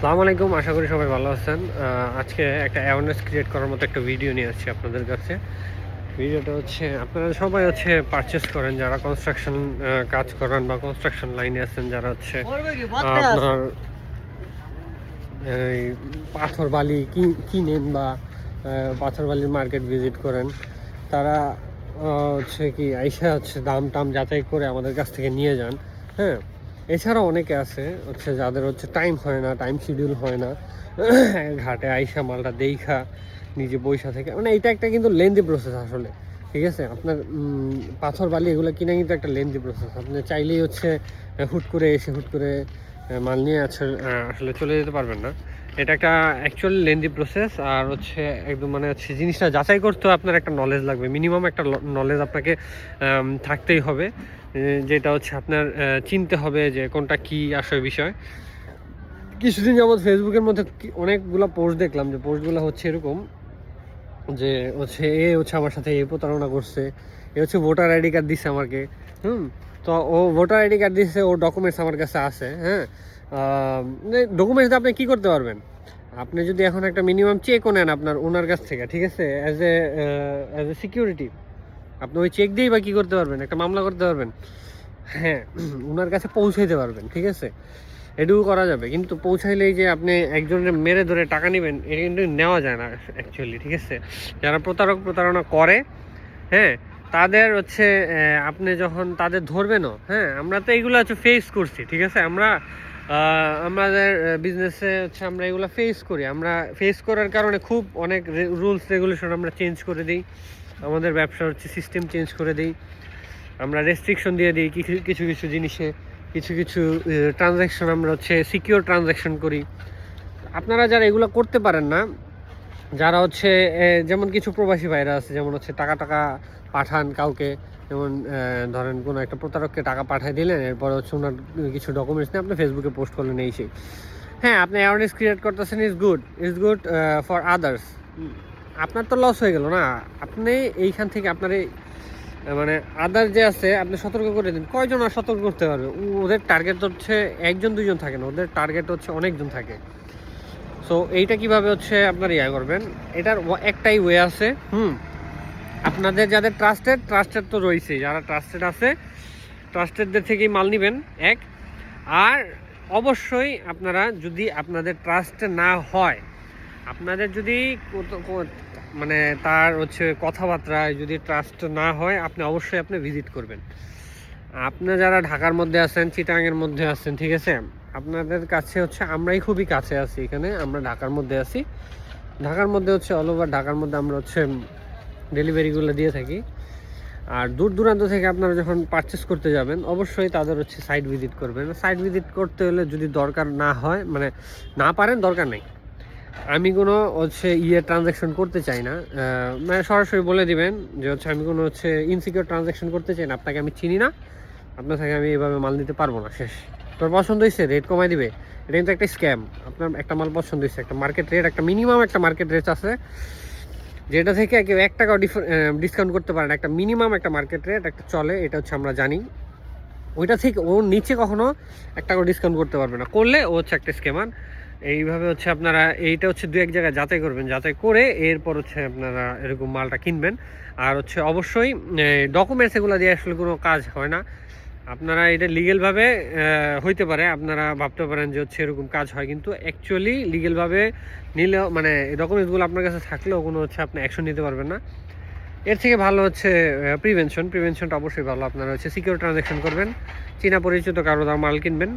সালামু আলাইকুম আশা করি সবাই ভালো আছেন। আজকে একটা অ্যাওয়ারনেস ক্রিয়েট করার মতো একটা ভিডিও নিয়ে আসছি আপনাদের কাছে। ভিডিওটা হচ্ছে আপনারা সবাই হচ্ছে পারচেস করেন যারা কনস্ট্রাকশন কাজ করেন বা কনস্ট্রাকশন লাইনে আছেন যারা হচ্ছে আপনার এই পাথর বালি কি- কিনেন বা পাথর বালির মার্কেট ভিজিট করেন তারা হচ্ছে কি আইসা হচ্ছে দাম টাম যাচাই করে আমাদের কাছ থেকে নিয়ে যান হ্যাঁ? এছাড়াও অনেকে আছে, হচ্ছে যাদের হচ্ছে টাইম হয় না টাইম শিডিউল হয় না। ঘাটে আইসা মালটা দেইখা, নিজে বৈশা থেকে মানে এটা একটা কিন্তু লেন্দি প্রসেস আসলে, ঠিক আছে? আপনার পাথর, বালি এগুলো কিনা কিন্তু একটা লেন্দি প্রসেস আপনি চাইলেই হচ্ছে, হুট করে এসে হুট করে মাল নিয়ে আসলে চলে যেতে পারবেন না। এটা একটা অ্যাকচুয়াল লেন্দি প্রসেস আর হচ্ছে একদম মানে হচ্ছে জিনিসটা যাচাই করতেও আপনার একটা নলেজ লাগবে। মিনিমাম একটা নলেজ আপনাকে থাকতেই হবে। যেটা হচ্ছে আপনার চিনতে হবে যে কোনটা কি আসলে বিষয়। কিছুদিন যাবৎ ফেসবুকের মধ্যে অনেকগুলো পোস্ট দেখলাম, যে পোস্টগুলো হচ্ছে এরকম, যে হচ্ছে এ হচ্ছে আমার সাথে এ প্রতারণা করছে, এ হচ্ছে ভোটার আইডি কার্ড দিচ্ছে আমাকে, হুম? তো ও ভোটার আইডি কার্ড দিচ্ছে ও ডকুমেন্টস আমার কাছে আছে হ্যাঁ? ডকুমেন্টস আপনি কি করতে পারবেন? আপনি যদি এখন একটা মিনিমাম চেকও নেন আপনার ওনার কাছ থেকে, ঠিক আছে? As a as a security আপনি ওই চেক দিয়েই বা কী করতে পারবেন? একটা মামলা করতে পারবেন। হ্যাঁ ওনার কাছে পৌঁছাইতে পারবেন, ঠিক আছে? এটুকু করা যাবে। কিন্তু পৌঁছাইলেই যে আপনি একজনের মেরে ধরে টাকা নেবেন এটা কিন্তু নেওয়া যায় না অ্যাকচুয়ালি ঠিক আছে? যারা প্রতারক, প্রতারণা করে হ্যাঁ তাদের হচ্ছে আপনি যখন তাদের ধরবেনও হ্যাঁ আমরা তো এইগুলো হচ্ছে ফেস করছি, ঠিক আছে? আমরা আমাদের বিজনেসে হচ্ছে আমরা এগুলো ফেস করি। আমরা ফেস করার কারণে খুব অনেক রুলস রেগুলেশন আমরা চেঞ্জ করে দিই। আমাদের ব্যবসা হচ্ছে সিস্টেম চেঞ্জ করে দিই। আমরা রেস্ট্রিকশন দিয়ে দিই কিছু কিছু কিছু জিনিসে। কিছু কিছু ট্রানজ্যাকশন আমরা হচ্ছে সিকিউর ট্রানজ্যাকশন করি। আপনারা যারা এগুলো করতে পারেন না, যারা হচ্ছে যেমন কিছু প্রবাসী ভাইরা আছে, যেমন হচ্ছে টাকা টাকা পাঠান কাউকে যেমন ধরেন কোনো একটা প্রতারককে টাকা পাঠিয়ে দিলেন, এরপর হচ্ছে ওনার কিছু ডকুমেন্টস নিয়ে আপনি ফেসবুকে পোস্ট করলেন এই সেই। হ্যাঁ আপনি অ্যাওয়ারনেস ক্রিয়েট করতেছেন is good is good for others আপনার তো লস হয়ে গেল না? আপনি এইখান থেকে আপনার এই মানে আদার যে আছে, আপনি সতর্ক করে দিন। কয়জন আর সতর্ক করতে পারবে? ওদের টার্গেট হচ্ছে একজন দুজন থাকে না। ওদের টার্গেট হচ্ছে অনেকজন থাকে। সো এইটা কীভাবে হচ্ছে আপনার ইয়া করবেন? এটার একটাই ওয়ে আছে। হুম। আপনাদের যাদের ট্রাস্টেড ট্রাস্টেড তো রয়েছেই যারা ট্রাস্টেড আছে ট্রাস্টেডদের থেকেই মাল নেবেন, এক। আর অবশ্যই আপনারা যদি আপনাদের ট্রাস্ট না হয়, আপনাদের যদি মানে তার হচ্ছে কথাবার্তায় যদি ট্রাস্ট না হয়, আপনি অবশ্যই আপনি ভিজিট করবেন। আপনি যারা ঢাকার মধ্যে আছেন চিটাঙের মধ্যে আছেন, ঠিক আছে? আপনাদের কাছে হচ্ছে আমরাই খুবই কাছে আছি এখানে, আমরা ঢাকার মধ্যে আছি। ঢাকার মধ্যে হচ্ছে অল ওভার ঢাকার মধ্যে আমরা হচ্ছে ডেলিভারিগুলো দিয়ে থাকি। আর দূর দূরান্ত থেকে আপনারা যখন পারচেস করতে যাবেন, অবশ্যই তাদের হচ্ছে সাইট ভিজিট করবেন। সাইট ভিজিট করতে হলে যদি দরকার না হয় মানে না পারেন, দরকার নেই। আমি কোনো হচ্ছে ইয়ে ট্রানজ্যাকশন করতে চাই না। মানে সরাসরি বলে দিবেন যে হচ্ছে আমি কোনো হচ্ছে ইনসিকিউর ট্রানজ্যাকশন করতে চাই না। আপনাকে আমি চিনি না। আপনার থেকে আমি এভাবে মাল দিতে পারব না। শেষ। তোর পছন্দ হয়েছে রেট কমাই দিবে। এটা কিন্তু একটা স্ক্যাম আপনার একটা মাল পছন্দ হয়েছে একটা মার্কেট রেট একটা মিনিমাম একটা মার্কেট রেট আছে। যেটা থেকে কেউ এক টাকাও ডিসকাউন্ট করতে পারে না। একটা মিনিমাম একটা মার্কেট রেট একটা চলে, এটা হচ্ছে আমরা জানি। ওইটা থেকে ওর নিচে কখনো এক টাকাও ডিসকাউন্ট করতে পারবে না। করলে ও হচ্ছে একটা স্ক্যামার এইভাবে হচ্ছে আপনারা, এইটা হচ্ছে দু এক জায়গায় যাচাই করবেন। যাচাই করে এরপর হচ্ছে আপনারা এরকম মালটা কিনবেন। আর হচ্ছে অবশ্যই ডকুমেন্টস এগুলো দিয়ে আসলে কোনো কাজ হয় না। আপনারা এটা লিগেলভাবে হইতে পারে, আপনারা ভাবতে পারেন যে হচ্ছে এরকম কাজ হয়, কিন্তু অ্যাকচুয়ালি লিগেলভাবে নিলেও মানে ডকুমেন্টসগুলো আপনার কাছে থাকলেও কোনো হচ্ছে আপনি অ্যাকশন নিতে পারবেন না। এর থেকে ভালো হচ্ছে প্রিভেনশন প্রিভেনশনটা অবশ্যই ভালো। আপনারা হচ্ছে সিকিউর ট্রানজ্যাকশন করবেন। চীনা পরিচিত কারও দাম মাল কিনবেন,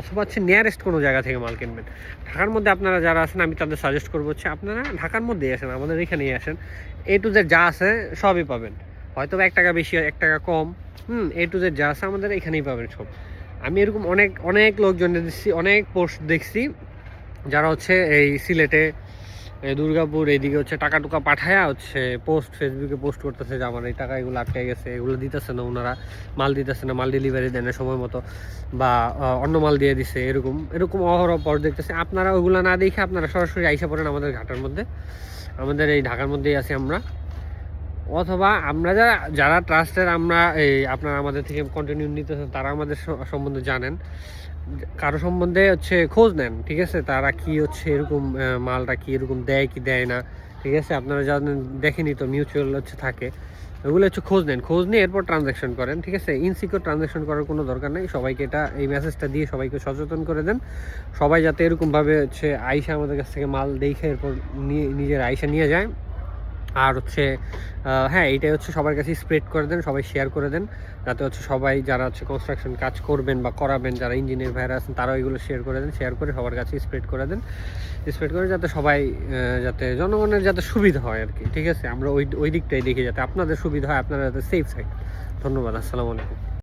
অথবা হচ্ছে নিয়ারেস্ট কোনো জায়গা থেকে মাল কিনবেন। ঢাকার মধ্যে আপনারা যারা আছেন, আমি তাদের সাজেস্ট করব হচ্ছে আপনারা ঢাকার মধ্যেই আসেন, আমাদের এখানেই আসেন। এ টু জেড যা আছে, সবই পাবেন। হয়তো এক টাকা বেশি, এক টাকা কম। হুম এ টু জেড যা আছে আমাদের এখানেই পাবেন সব। আমি এরকম অনেক অনেক লোকজন দেখছি, অনেক পোস্ট দেখছি, যারা হচ্ছে এই সিলেটে দুর্গাপুর, এইদিকে হচ্ছে টাকা টুকা পাঠায়া হচ্ছে পোস্ট ফেসবুকে পোস্ট করতেছে যে আমার এই টাকা এগুলো আটকে গেছে, এগুলো দিতেছে না ওনারা, মাল দিতেছে না, মাল ডেলিভারি দেয় না সময় মতো, বা অন্য মাল দিয়ে দিছে, এরকম এরকম অহরহ পর দেখতেছে। আপনারা ওইগুলো না দেখে আপনারা সরাসরি আইসা পড়েন আমাদের ঘাটের মধ্যে। আমাদের এই ঢাকার মধ্যেই আছি আমরা। অথবা আমরা যারা যারা ট্রাস্টের আমরা এই আপনারা আমাদের থেকে কন্টিনিউ নিতেছেন, তারা আমাদের সম্বন্ধে জানেন। কারও সম্বন্ধে হচ্ছে খোঁজ নেন, ঠিক আছে? তারা কি হচ্ছে, এরকম মালটা কি এরকম দেয় কি দেয় না, ঠিক আছে? আপনারা জানেন দেখেনি তো মিউচুয়াল হচ্ছে থাকে। ওগুলো হচ্ছে খোঁজ নেন, খোঁজ নিয়ে এরপর ট্রানজ্যাকশন করেন, ঠিক আছে? ইনসিকিউর ট্রানজ্যাকশন করার কোনো দরকার নেই। সবাইকে এটা, এই মেসেজটা দিয়ে সবাইকে সচেতন করে দেন। সবাই যাতে এরকমভাবে হচ্ছে আইসা আমাদের কাছ থেকে মাল দেখে এরপর নিয়ে নিজের আইসা নিয়ে যায়। আর হচ্ছে হ্যাঁ এইটাই হচ্ছে সবার কাছে স্প্রেড করে দেন, সবাই শেয়ার করে দেন। যাতে হচ্ছে সবাই যারা হচ্ছে কনস্ট্রাকশন কাজ করবেন বা করাবেন, যারা ইঞ্জিনিয়ার ভাইরা আছেন, তারাও এগুলো শেয়ার করে দেন শেয়ার করে সবার কাছে স্প্রেড করে দেন। স্প্রেড করে যাতে সবাই যাতে জনগণের যাতে সুবিধা হয় আর কি, ঠিক আছে? আমরা ওই ওই দিকটাই দেখি যাতে আপনাদের সুবিধা হয়, আপনারা যাতে সেফ থাকেন। ধন্যবাদ, আসসালামু আলাইকুম।